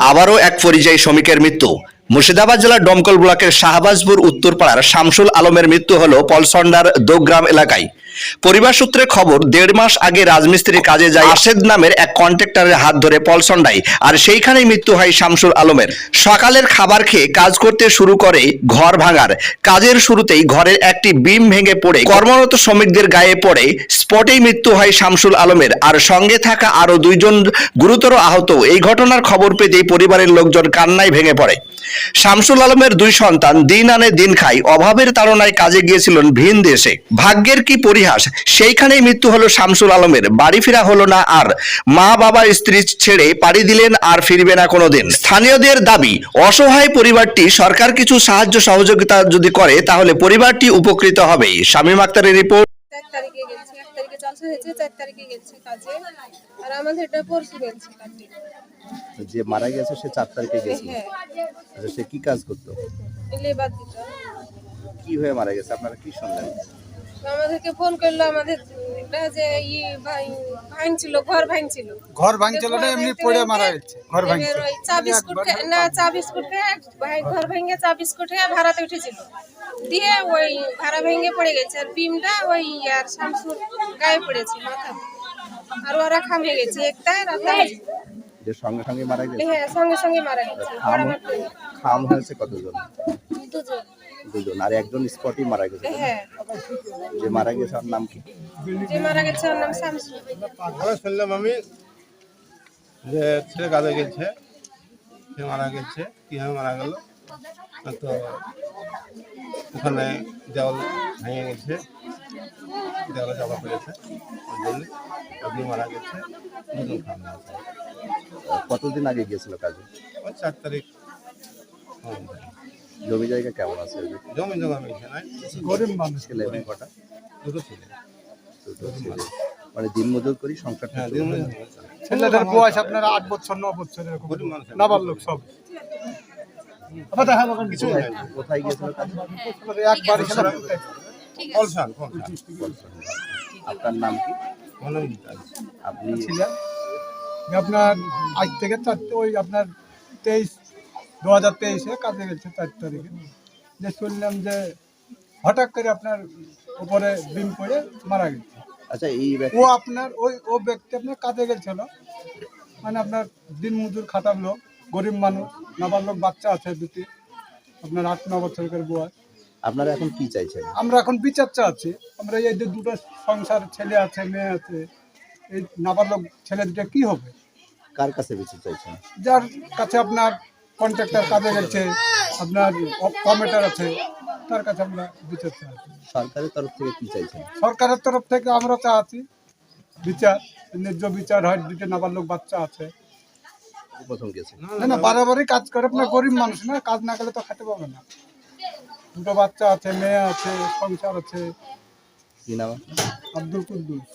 আবারও এক পরিযায়ী শ্রমিকের মৃত্যু। মুর্শিদাবাদ জেলার ডমকল ব্লকের শাহবাজপুর উত্তরপাড়ার শামসুল আলমের মৃত্যু হল পলসন্ডার দোগ্রাম এলাকায়। পরিবার সূত্রে খবর, দেড় মাস আগে রাজমিস্ত্রির কাজে যায় আশেদ নামের এক কন্ট্রাক্টরের হাত ধরে পলসন্ডায়, আর সেইখানেই মৃত্যু হয় শামসুল আলমের। সকালের খাবার খেয়ে কাজ করতে শুরু করে ঘর ভাঙার। কাজের শুরুতেই ঘরের একটি বিম ভেঙে পড়ে, কর্মরত শ্রমিকদের গায়ে পড়ে, স্পটেই মৃত্যু হয় শামসুল আলমের। আর সঙ্গে থাকা আরও দুইজন গুরুতর আহত এই ঘটনার খবর পেতেই পরিবারের লোকজন কান্নায় ভেঙে পড়ে। শামসুল আলমের দুই সন্তান দিন আনে দিন খাই অভাবের তাড়নায় কাজে গিয়েছিলেন ভিন দেশে। ভাগ্যের কি পরিহাস? সেইখানেই মৃত্যু হলো শামসুল আলমের। বাড়ি ফেরা হলো না আর। মা বাবা স্ত্রী ছেড়ে পাড়ি দিলেন আর ফিরবে না কোনোদিন। স্থানীয়দের দাবি, অসহায় পরিবারটি সরকার কিছু সাহায্য সহযোগিতা যদি করে, তাহলে পরিবারটি উপকৃত হবে শামীম আক্তারের রিপোর্ট। তারিখে গেছে চালসা হয়েছে চার তারিখে গেছে কাজে। আর আমাদের এটা পরশু গেছে কাজে। যে মারা গেছে সে চার তারিখে গেছিল। হ্যাঁ। আচ্ছা সে কি কাজ করতো? লেবার দিত। কি হয়ে মারা গেছে? আপনারা কি শুনলেন? আমাদেরকে ফোন করল আমাদের এটা যে ই ভাই- ভাঙছিল ঘর ভাঙছিল। ঘর ভাঙছিল না এমনি পড়ে মারা গেছে। ঘর ভাঙছিল ওই চা বিস্কুট খেয়ে- না চা বিস্কুট খেয়ে ভাই ঘর ভেঙে চা বিস্কুট খেয়ে ভাড়াতে উঠেছিল। দিয়ে ওই ভাড়া ভেঙে পড়ে গেছে। আর বিমটা ওই আর শামসুর গায়ে পড়েছে মাথা। আর ওরা খামে গেছে একটা একটা যে সঙ্গে সঙ্গে মারা গেছে? হ্যাঁ সঙ্গে সঙ্গে মারা গেছে। খাম বরাবর করে। খাম হয়েছে কতজন? দুজন। দুজন আর একজন স্পটই মারা গেছে হ্যাঁ। যে মারা গেছে ওর নাম কি? যে মারা গেছে ওর নাম শামসু। আমি শুনলাম আমি যে ছেলে কাজে গেছে সে মারা গেছে কীভাবে মারা গেল? তো ওখানে দেওয়াল ভেঙে গেছে দেওয়ালে চাপা পড়েছে ওই জন্য আপনি মারা গেছে দুজন খাওয়া কতদিন আগে গিয়েছিল কাজে? ওই চার তারিখ। হুম, জমি জায়গা কেমন আছে? জমি জমা নাই। গরিব মানুষ ছেলে মেয়ে কটা দুটো ছেলে। দুটো ছেলে। মানে দিন মজুর করি সংসার হ্যাঁ দিন ছেলেদের বয়স আপনার আট বছর ন বছর এরকম। গরিব মানুষ নাবার লোক সব। আবার দেখা যাবে কিছু। কোথায় গিয়েছিল একবার ফলসান ফলসান আপনার নাম কি? আপনি ছিলেন? আপনার আজ থেকে চারটে ওই আপনার তেইশ দু হাজার তেইশে কাজে গেছে চার তারিখে। যে শুনলাম যে হঠাৎ করে আপনার উপরে ডিম পড়ে মারা গেছে। আচ্ছা এই ও আপনার ওই ও ব্যক্তি আপনার কাজে গেছিল। মানে আপনার দিন মজুর খাটার লোক গরিব মানুষ নাবালক বাচ্চা আছে দুটি। আপনার আট ন বছরের বয়স। আপনারা এখন কি চাইছেন? আমরা এখন বিচার চাচ্ছি আমরা এই যে দুটো সংসার ছেলে আছে মেয়ে আছে এই নাবালক ছেলে দুটো কি হবে? কার কাছে বেশি চাইছেন? যার কাছে আপনার কন্ট্রাক্টর কাজে গেছে আপনার কমিটার আছে তার কাছে আমরা বিচার চাচ্ছি সরকারের তরফ থেকে কি চাইছেন? সরকারের তরফ থেকে আমরা চাচ্ছি বিচার ন্যায্য বিচার হয় দুটো নাবালক বাচ্চা আছে। প্রথম গেছে না না বারবারই কাজ করে আপনার গরিব মানুষ না কাজ না করলে তো খেতে পাবে না। দুটো বাচ্চা আছে মেয়ে আছে সংসার আছে। কি নাম আপনার? আব্দুল কুদ্দুস।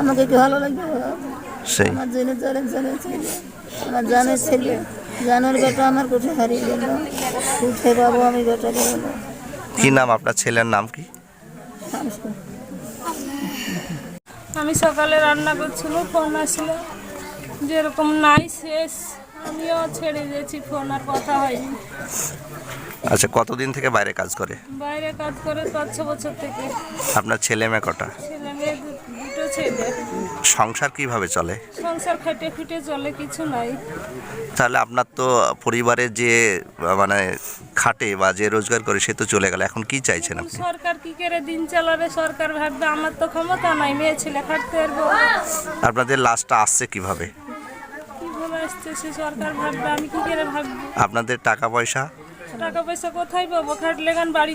আমাকে কি ভালো লাগবে সেই। আমার জেনে চলে ছেলে আমার জানের ছেলে। জানের বেটা আমার কোঠে হারিয়ে গেল। উঠে পাবো আমি বেটাকে বলো কি নাম আপনার ছেলের নাম কি? আমি সকালে রান্না করছিল ফোন আসলো। যেরকম নাই শেষ। আমিও ছেড়ে দিয়েছি ফোন আর কথা হয়নি। আচ্ছা কতদিন থেকে বাইরে কাজ করে? বাইরে কাজ করে পাঁচ ছ বছর থেকে। আপনার ছেলে মেয়ে কটা? সংসার কীভাবে চলে? সংসার খেটে খুটে চলে কিছু নাই। তাহলে আপনার তো পরিবারের যে মানে খাটে বা যে রোজগার করে সে তো চলে গেল। এখন কি চাইছেন আপনি? সরকার কি করে দিন চালাবে? সরকার ভাববে আমার তো ক্ষমতা নাই মেয়ে ছেলে খাটতে পারব আপনাদের লাশটা আসছে কীভাবে? কীভাবে আসছে সে সরকার ভাববে আমি কি করে ভাববো? আপনাদের টাকা পয়সা? টাকা পয়সা কোথায় পাবো? খাটলে গান বাড়ি